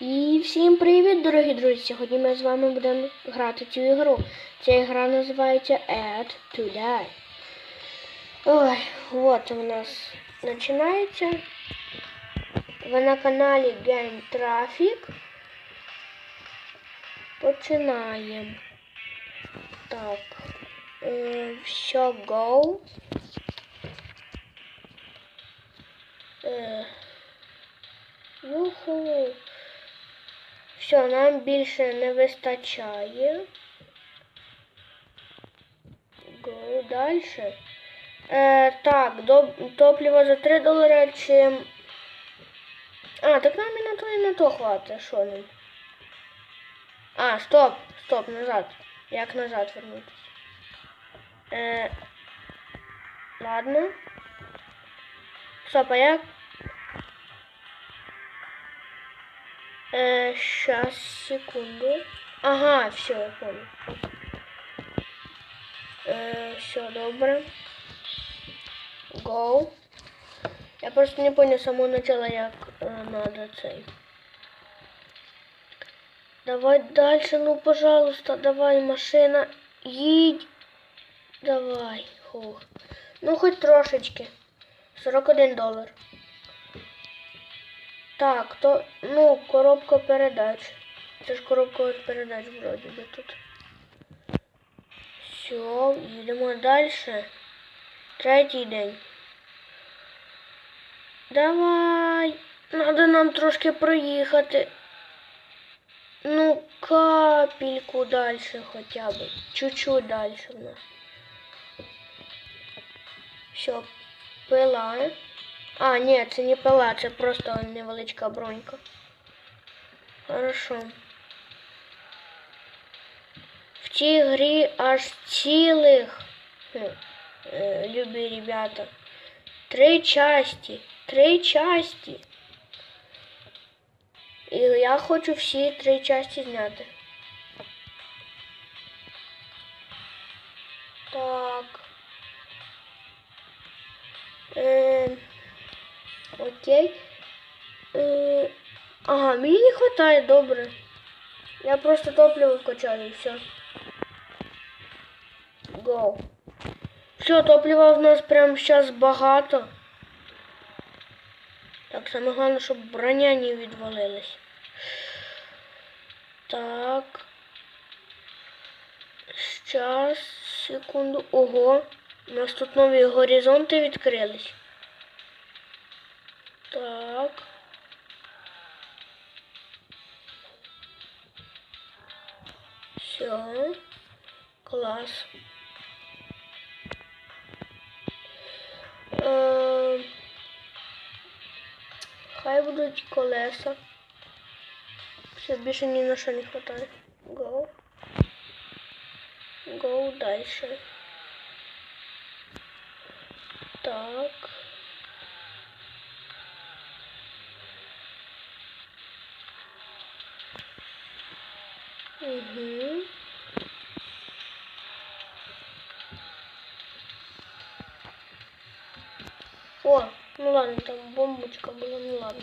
І всім привіт, дорогі друзі! Сьогодні ми з вами будемо грати цю ігру. Ця гра називається Add to Die. Ой, от у нас починається. Ви на каналі Game Traffic. Починаємо. Так. Е, все, go. Е, Юху. Все, нам більше не вистачає. Go далі. Е, так, до, топливо за 3 долари чи... А, так нам і на то, і на то хватить. Що нам? А, стоп, стоп, назад. Як назад вернутися? Е, ладно. Стоп, а як? Э, сейчас, секунду. Ага, все, я понял. Э, все, добре. Go. Я просто не понял с самого начала, як э, надо цей. Давай дальше, ну, пожалуйста, давай, машина, їдь. Давай, хух. Ну, хоть трошечки. 41 долар. Так, то, ну, коробка передач. Це ж коробка передач вроді би тут. Все, їдемо далі. Третій день. Давай. Надо нам трошки проїхати. Ну, капельку далі хоча б. Чуть-чуть далі в нас. Все, пила. А, ні, це не пила, це просто невеличка бронька. Хорошо. В цій грі аж цілих, е, любі ребята, три часті. Три часті. І я хочу всі три часті зняти. Окей. Е, ага, мені не хватає, добре. Я просто топливо вкачаю і все. Go. Все, топлива в нас прямо зараз багато. Так, саме головне, щоб броня не відвалилась. Так. Сейчас, секунду. Ого. У нас тут нові горизонти відкрились. Так. Все. Класс. Е, Хай будуть колеса. Все більше ні на що не хватає. Go. Go дальше. Так. Угу. О, ну ладно, там бомбочка була, ну ладно.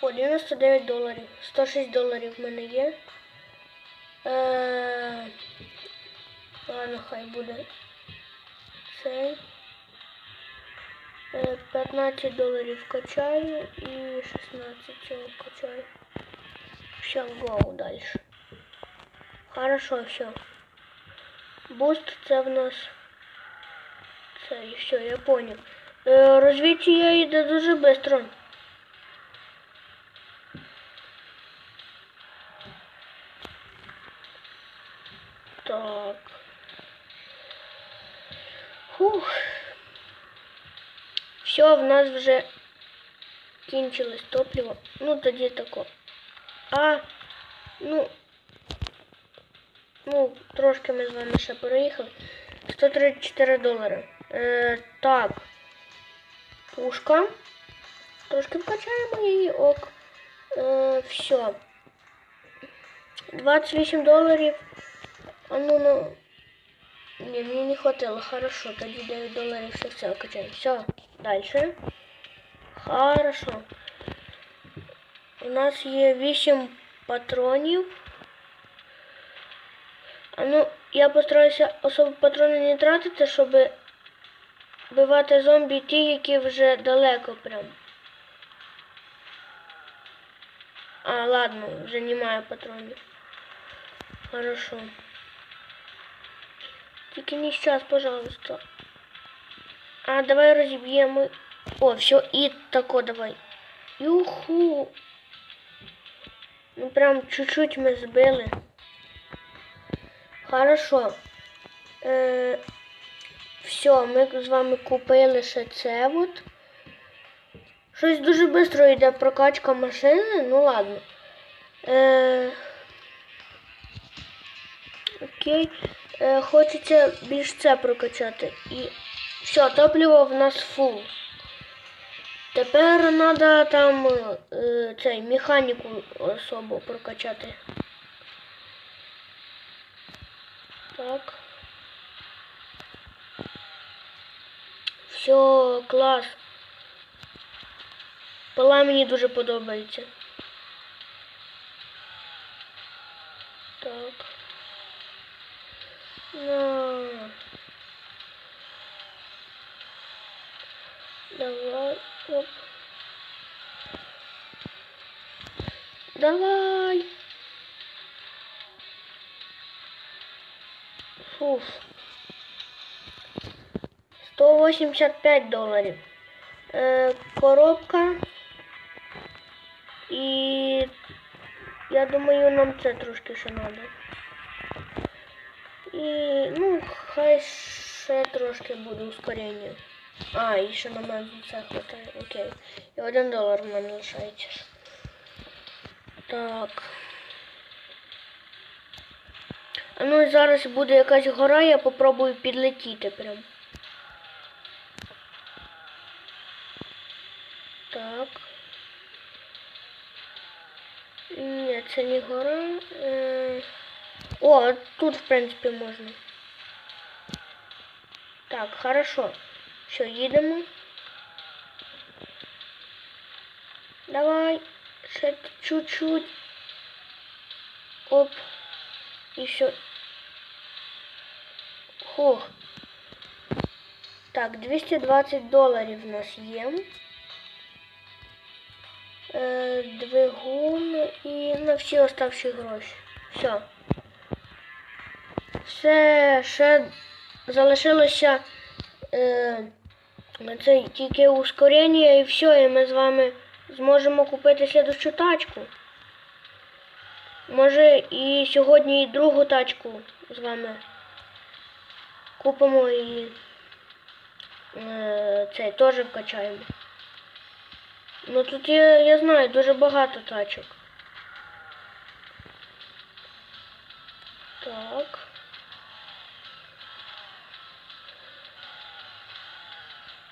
О, 99 доларів. 106 доларів в мене є. Е, ладно, хай буде цей. Е, 15 доларів качаю і 16 цього качаю. Все, гоу дальше. Хорошо, все. Буст це в нас. Це все, я понял. Е, розвідці я йде дуже швидко. Нас вже кінчилось топливо. Ну, тоді тако. А, ну, ну, трошки ми з вами ще переїхали. 134 долари. Е, так. Пушка. Трошки вкачаємо її, ок. Е, все. 28 доларів. А ну, ну. Ні, мені не хватило. Хорошо, тоді 9 доларів все все качаємо. Все, дальше. Хорошо. У нас є 8 патронів. А ну, я постараюся особо патрони не тратити, щоб вбивати зомбі ті, які вже далеко прям. А, ладно, вже немає патронів. Хорошо. Тільки не сейчас, пожалуйста. А, давай розіб'ємо. О, все, і тако давай. Юху. Ну прям чуть-чуть ми збили. Хорошо. Е, все, ми з вами купили ще це от. Щось дуже швидко йде прокачка машини, ну ладно. Е, окей. Е, хочеться більш це прокачати. І все, топливо в нас фул. Тепер треба там е, цей механіку особо прокачати. Так. Все, клас. Пила мені дуже подобається. Так. На. Давай. Оп. Давай. Фуф. 185 доларів. Е, коробка. І я думаю, нам це трошки ще треба. І, ну, хай ще трошки буде ускорення. А, і ще на мене це хватає. Окей. І один долар в мене лишається. Так. А ну і зараз буде якась гора, я попробую підлетіти прям. Так. Ні, це не гора. Е... О, тут, в принципі, можна. Так, хорошо. Все, їдемо. Давай. Ще чуть-чуть. Оп. І все. Хух. Так, 220 доларів у нас є. Е, двигун і на всі оставші гроші. Все. Все, ще залишилося е, це тільки ускорення і все, і ми з вами зможемо купити слідущу тачку. Може і сьогодні і другу тачку з вами купимо і е, цей теж вкачаємо. Ну тут я, я знаю дуже багато тачок. Так.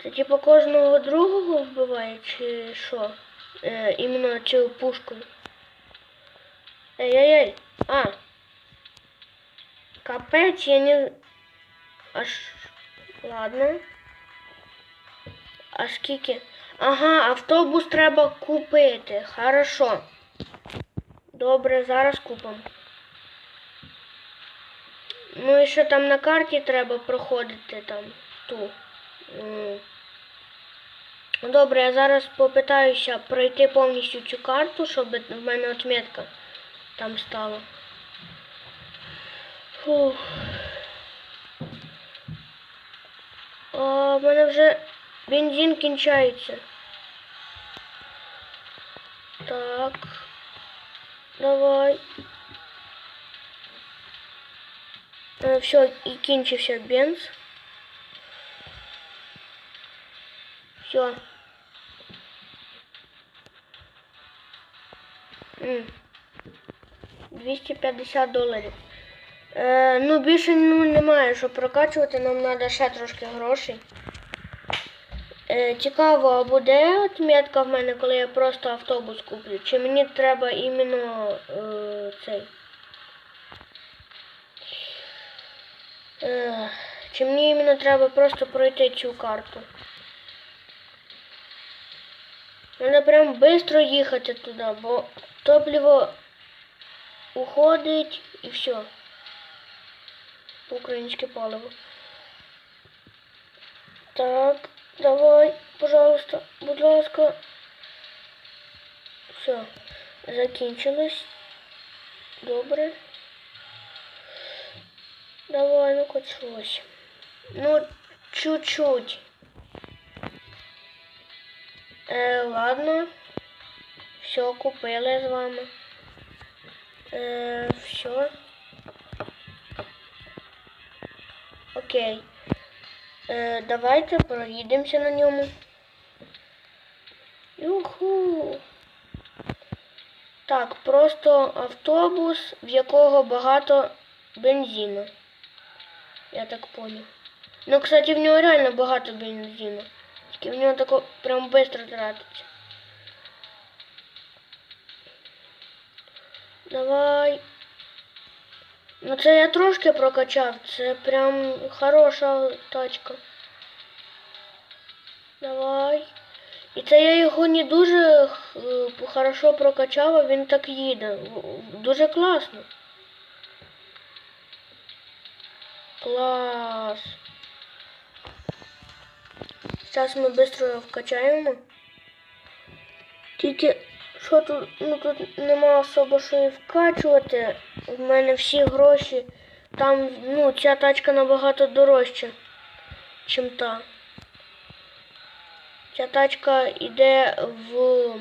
Це типу кожного другого вбиває, чи що? Е, іменно цю пушку. Ей-ей-ей. А. Капець, я не... Аж... Ладно. А скільки? Ага, автобус треба купити. Хорошо. Добре, зараз купимо. Ну і що там на карті треба проходити там ту. М. Добре, я зараз попитаюся пройти повністю цю карту, щоб в мене отметка там стала. Фух. А, в мене вже бензин кінчається. Так. Давай. Все, і кінчився бенз. Все. 250 доларів. Е, ну, більше ну, немає що прокачувати, нам треба ще трошки грошей. Е, цікаво, а буде отметка в мене, коли я просто автобус куплю? Чи мені треба іменно е, цей? Е, чи мені іменно треба просто пройти цю карту? Треба прям швидко їхати туди, бо топливо уходить і все. Українське паливо. Так, давай, пожалуйста, будь ласка. Все, закінчилось. Добре. Давай, ну хоч щось. Ну, чуть-чуть. Е, ладно. Все, купили з вами. Е, все. Окей. Е, давайте проїдемося на ньому. Юху. Так, просто автобус, в якого багато бензину. Я так понял. Ну, кстати, в нього реально багато бензину. Тільки в нього тако прям швидко тратиться. Давай. Ну це я трошки прокачав. Це прям хороша тачка. Давай. І це я його не дуже е, хорошо прокачав, а він так їде. Дуже класно. Клас. Зараз ми швидко вкачаємо. Тільки що тут, ну тут нема особо що і вкачувати. В мене всі гроші. Там, ну, ця тачка набагато дорожча, чим та. Ця тачка йде в.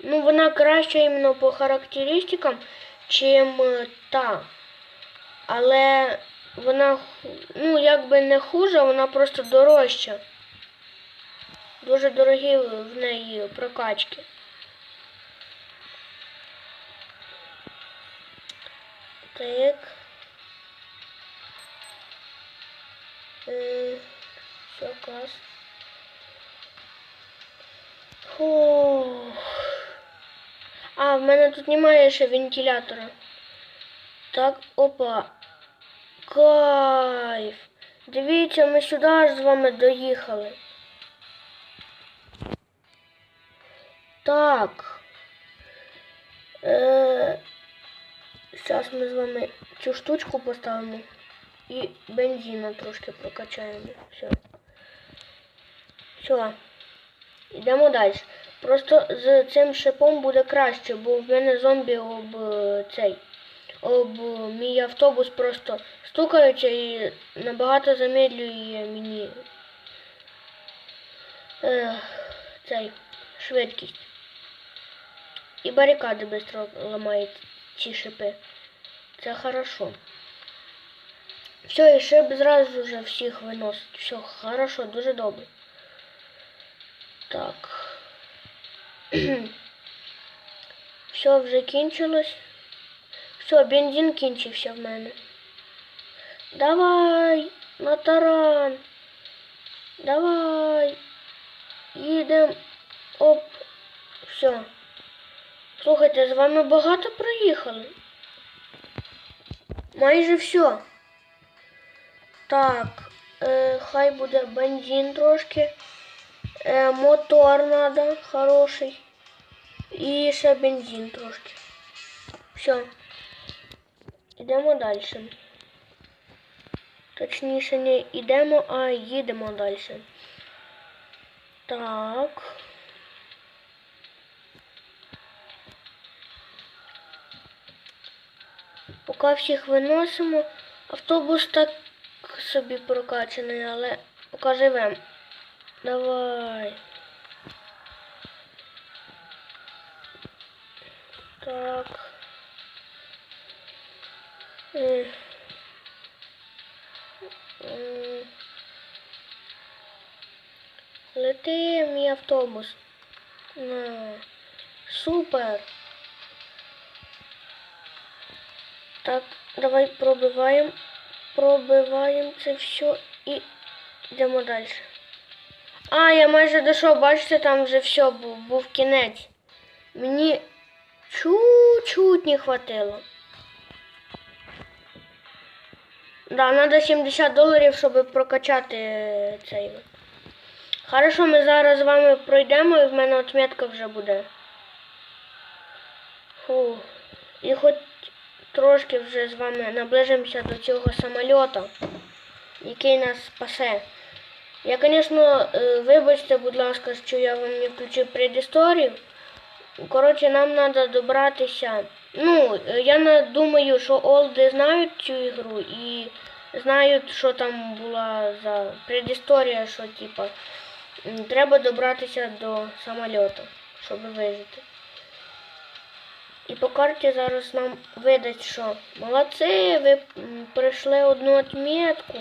Ну, вона краща іменно по характеристикам, чим е, та. Але вона, ну, якби не хуже, вона просто дорожча. Дуже дорогі в неї прокачки. Так. Е, Все, клас. Фух. А, в мене тут немає ще вентилятора. Так, опа. Кайф. Дивіться, ми сюди аж з вами доїхали. Так. Е, Зараз ми з вами цю штучку поставимо і бензину трошки прокачаємо. Все. Все. Йдемо далі. Просто з цим шипом буде краще, бо в мене зомбі об е, цей. Об е, мій автобус просто стукаються і набагато замедлює мені е, цей швидкість. І барикади швидко ламають ці шипи. Це хорошо. Все, і шип зразу вже всіх виносить. Все, хорошо, дуже добре. Так. Все вже кінчилось. Все, бензин кінчився в мене. Давай, на таран. Давай. Їдем. Оп. Все. Слухайте, з вами багато проїхали. Майже все. Так, е, хай буде бензин трошки. Е, мотор надо хороший. І ще бензин трошки. Все. Йдемо далі. Точніше, не йдемо, а їдемо далі. Так. Поки всіх виносимо. Автобус так собі прокачаний, але поки живем. Давай. Так. М. М. Лети мій автобус. Супер. Так, давай пробиваємо. Пробиваємо це все і йдемо далі. А, я майже дійшов, бачите, там вже все був, був кінець. Мені чуть-чуть не хватило. Да, треба 70 доларів, щоб прокачати е, цей. Хорошо, ми зараз з вами пройдемо і в мене отметка вже буде. Фу. І хоч трошки вже з вами наближимося до цього самольота, який нас спасе. Я, звісно, е, вибачте, будь ласка, що я вам не включив предісторію. Коротше, нам треба добратися. Ну, я думаю, що Олди знають цю ігру і знають, що там була за предісторія, що типа треба добратися до самольоту, щоб вижити. І по карті зараз нам видать, що молодці, ви пройшли одну отметку.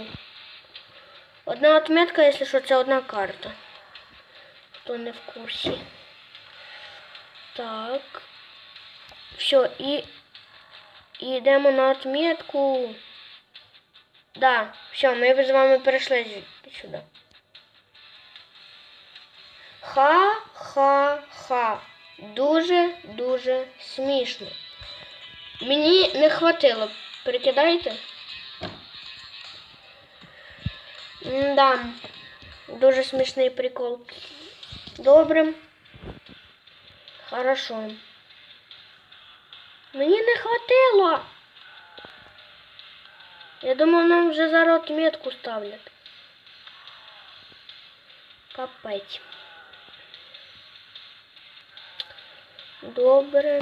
Одна отметка, якщо що, це одна карта. Хто не в курсі. Так. Все, і, і йдемо на отметку. Да, все, ми з вами перейшли сюди. Ха-ха-ха. Дуже-дуже смішно. Мені не хватило. Прикидайте. Да. Дуже смішний прикол. Добре. Хорошо. Мені не хватило. Я думав, нам вже зараз отметку ставлять. Капець. Добре.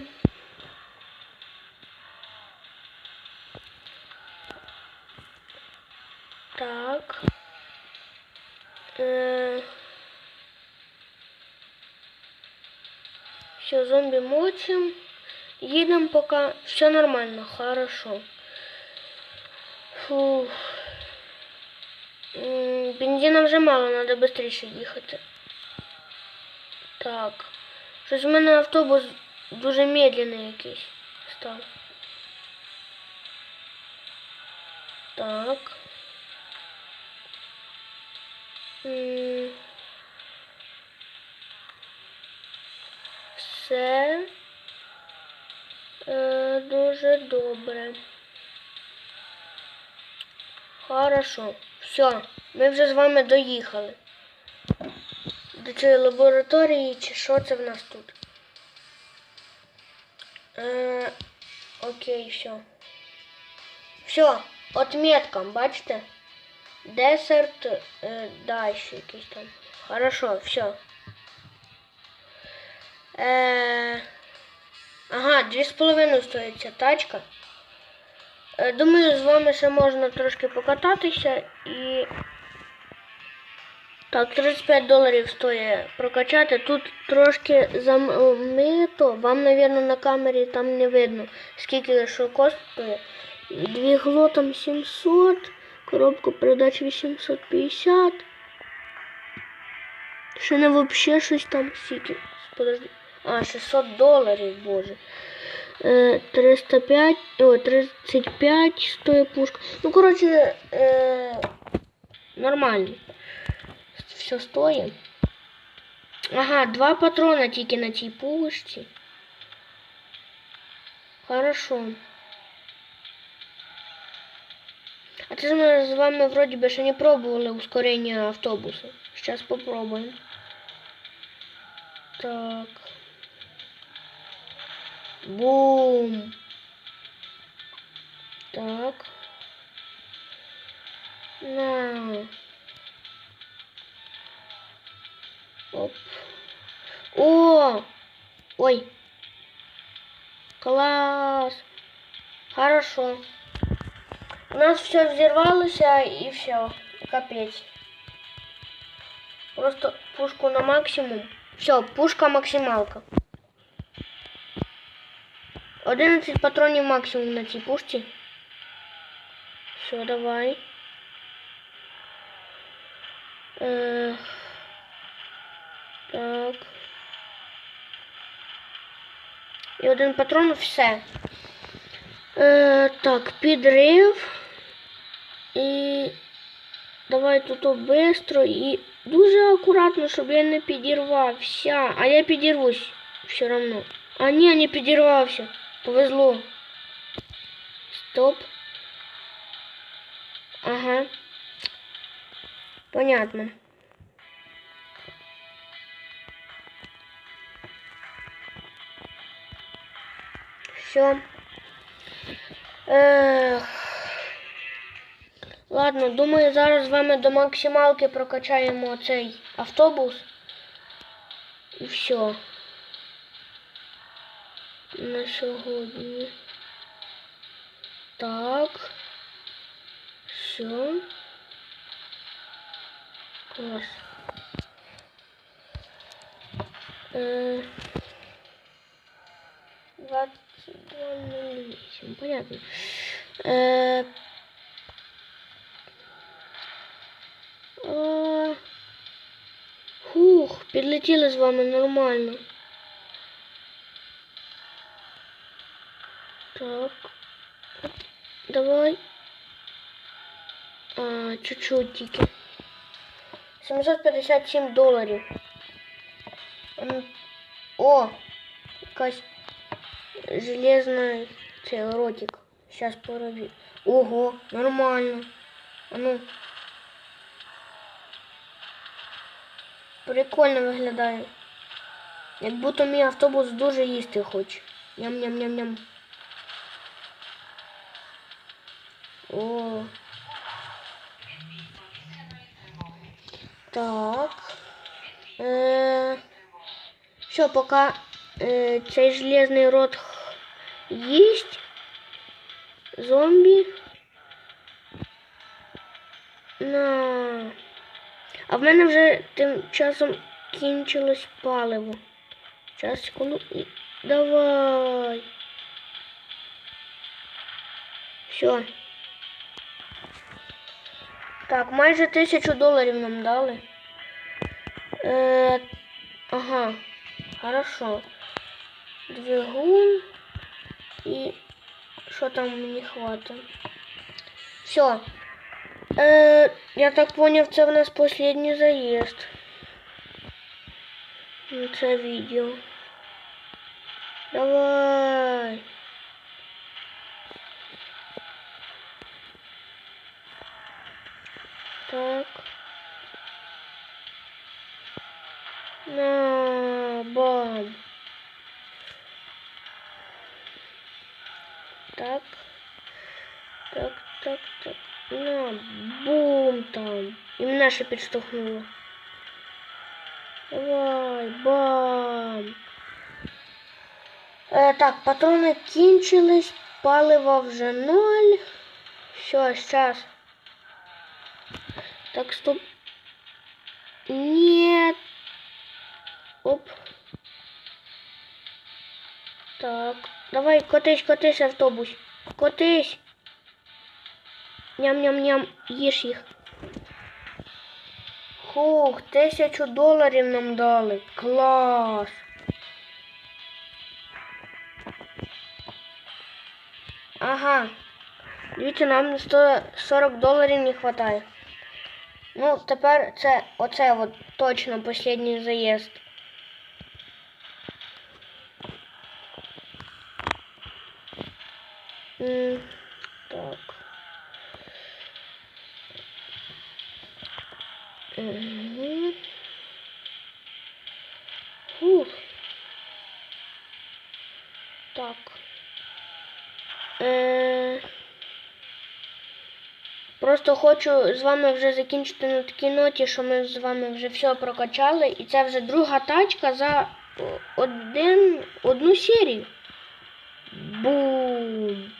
Так. Е... Все, зомби мочим. Едем пока. Все нормально, хорошо. Фух. Бензина вже мало, треба швидше їхати. Так. Щось в мене автобус дуже медленний якийсь став. Так. Все. Е, дуже добре. Хорошо. Все, ми вже з вами доїхали. До цієї лабораторії чи що це в нас тут? Е, окей, все. Все, отметка, бачите? Десерт, е, далі якийсь там. Хорошо, все. Е, ага, дві з половиною стоїть ця тачка. Е, Думаю, з вами ще можна трошки покататися і. Так, 35 доларів стоїть прокачати. Тут трошки замито. Вам, мабуть, на камері там не видно, скільки що коштує. Двігло там 700, коробка передач 850. Ще не взагалі щось там скільки. Подожди. А, 600 доларів, боже. Е, 305, о, 35 стоїть пушка. Ну, коротше, е, нормально. Все стоїть. Ага, два патрона тільки на цій пушці. Хорошо. А це ми з вами вроді би ще не пробували ускорення автобуса. Зараз попробуємо. Так. Бум. Так. На. Оп. О! Ой. Класс. Хорошо. У нас все взорвалося и все. Капец. Просто пушку на максимум. Все, пушка максималка. 11 патронів максимум на цій пушці. Все, давай. Е, так. І один патрон все. Е, так, підрив. І давай тут бистро і дуже акуратно, щоб я не підірвався. А я підірвусь все одно. А ні, не підірвався. Повезло. Стоп. Ага. Понятно. Все. Ех. Ладно, думаю, зараз з вами до максималки прокачаємо цей автобус. І все. На сьогодні. Так. Все. Клас. Е, 22.08, понятно. А, Фух, підлетіли з вами нормально. Так. Давай. А, чуть-чуть тільки. 757 доларів. О! Якась железний цей ротик. Сейчас поробі. Ого, нормально. А ну. Прикольно виглядає. Як будто мій автобус дуже їсти хоче. Ням-ням-ням-ням. О. Так. Е, Що, поки е, цей железний рот їсть зомбі. На. А в мене вже тим часом кінчилось паливо. Зараз, секунду. Давай. Все. Так, майже тисячу доларів нам дали. Е, ага, хорошо. Двигун і що там мені хватить? Все. Е, я так поняв, це в нас последній заїзд. На це відео. Давай. Так. На, бам. Так. Так, так, так. На, бум там. І мене ще підштовхнуло. Давай, бам. Е, так, патрони кінчились, палива вже ноль. Все, сейчас. Так, стоп. Нет. Оп. Так. Давай, котись, котись, автобус. Котись. Ням-ням-ням, їж їх. Хух, тисячу доларів нам дали. Клас. Ага. Дивіться, нам 140 доларів не вистачає. Ну, тепер це оце от точно останній заїзд. М, Так. Угу. Фух. Так. Е... Просто хочу з вами вже закінчити на такій ноті, що ми з вами вже все прокачали. І це вже друга тачка за один, одну серію. Бум!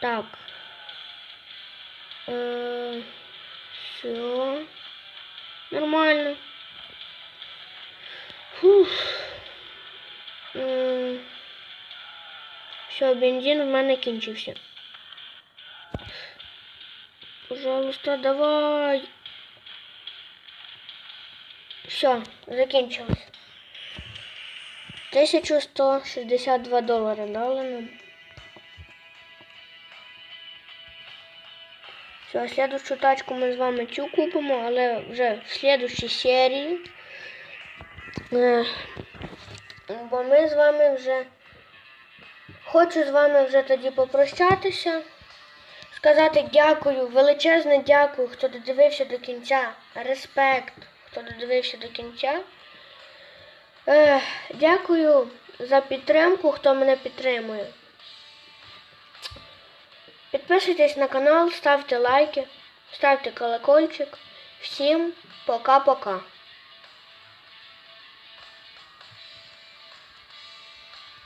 Так. Е, все. Нормально. Все, бензин в мене кінчився. Пожалуйста, давай. Все, закінчилось. 1162 долари дали нам. Все, слідущу тачку ми з вами цю купимо, але вже в слідущій серії. Е, Бо ми з вами вже хочу з вами вже тоді попрощатися. Сказати дякую, величезне дякую, хто додивився до кінця. Респект, хто додивився до кінця. Е, дякую за підтримку, хто мене підтримує. Підписуйтесь на канал, ставте лайки, ставте колокольчик. Всім пока-пока.